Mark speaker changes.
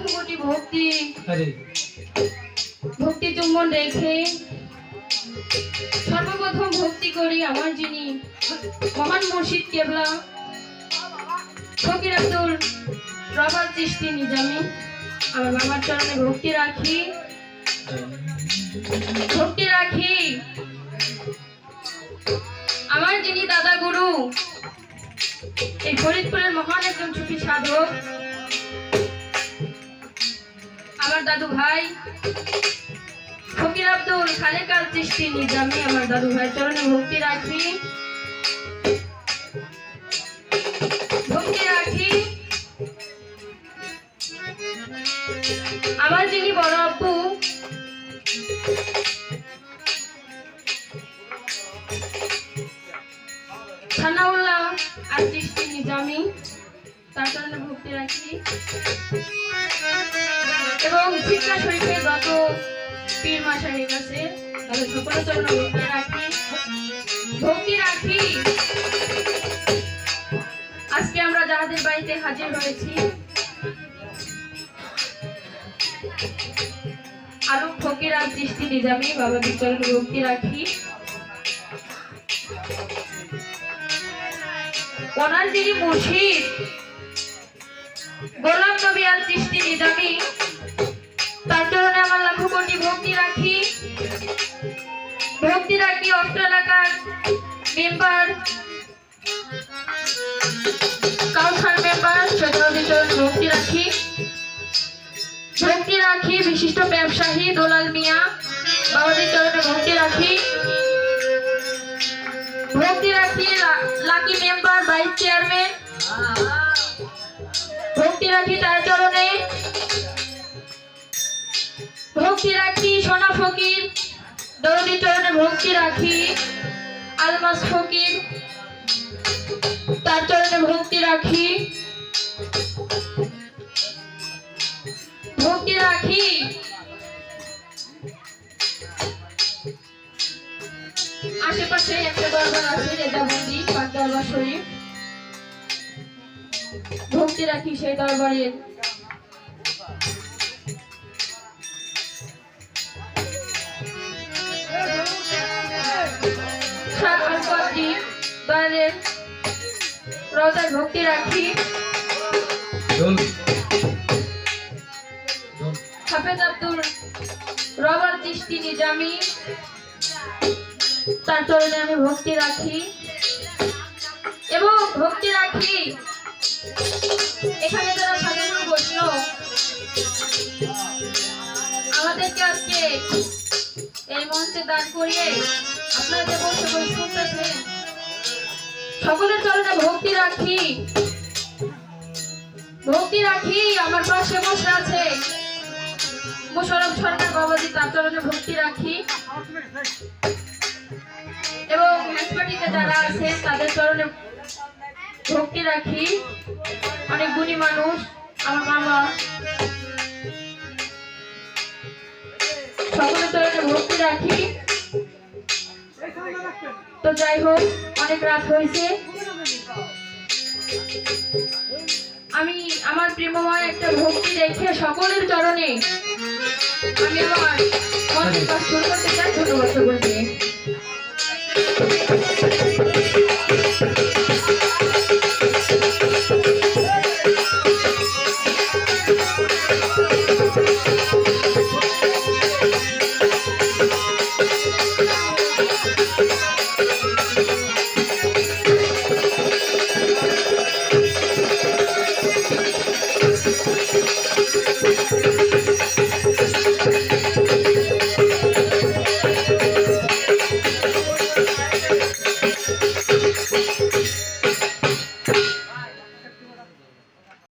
Speaker 1: লাখ কোটি ভক্তি ভক্তি চুম্বন রেখে সর্বপ্রথম ভক্তি করি আমার যিনি মহান মুর্শিদ কেবলা ফকির আব্দুল রবার চিস্তি নিজামি। আমার বাবার চরণে ভক্তি রাখি। ভক্তি রাখি। আমার যিনি দাদা গুরু এই ফরিদপুরের মহান একজন সুখী সাধক আমার দাদু ভাই, ফকির আব্দুল খালেকার চিস্তি নিজামি, আমার দাদু ভাই, চরণে ভক্তি রাখি। আমার যিনি বড় আপু সানাউল্লাহ, আর চিস্তি নিজামি। তার চরণে ভক্তি রাখি। এবং শিক্ষা শরীফে যত পীর মাসাহি আছে তাদের সকলের জন্য ভক্তি রাখি। ভক্তি রাখি। আজকে আমরা যাহাদের বাড়িতে হাজির হয়েছি, আরও ফকির আর দৃষ্টি নিজামি বাবা বিচরণ ভক্তি রাখি। ওনার যিনি মুর্শিদ গোলাম নবী আর দৃষ্টি নিজামি তার চরণে আমার লাখো কোটি ভক্তি রাখি। ভক্তি রাখি অষ্ট এলাকার মেম্বার। কাউসার মেম্বার চৌধুরী চরণে ভক্তি রাখি। ভক্তি রাখি, বিশিষ্ট ব্যবসায়ী দোলাল মিয়া বাবাজির চরণে ভক্তি রাখি। ভক্তি রাখি লাকি মেম্বার, ভাইস চেয়ারম্যান। রাখি তার চরণে। ভক্তি রাখি, সোনা ফকির। দৌড়ি চরণে ভক্তি রাখি, আলমাস ফকির। তার চরণে ভক্তি রাখি। ভক্তি রাখি। আশেপাশে একটা দরবার আছে রেজাবন্দি পাক দরবার শরীফ। ভক্তি রাখি সেই দরবারের রোজার ভক্তি রাখি। হাফেজ আব্দুল রবার চিস্তি নিজামি। তার চরণে আমি ভক্তি রাখি। এবং ভক্তি রাখি। মঞ্চে দান করিয়ে আপনারা যে বসে বসে শুনতেছেন সকলের চরণে ভক্তি রাখি। ভক্তি রাখি, আমার পাশে বসে আছে মোশারফ সরকার বাবাজি, তার চরণে ভক্তি রাখি। এবং হাসপাটিতে যারা আছে তাদের চরণে ভক্তি রাখি। অনেক গুণী মানুষ, আমার মামা। রাখি। তো যাই হোক, অনেক রাত হয়েছে। আমি আমার প্রেমময় একটা ভক্তি রেখে সকলের চরণে আমি আমার মনের কাজ শুরু করতে চাই। বছর সকলকে।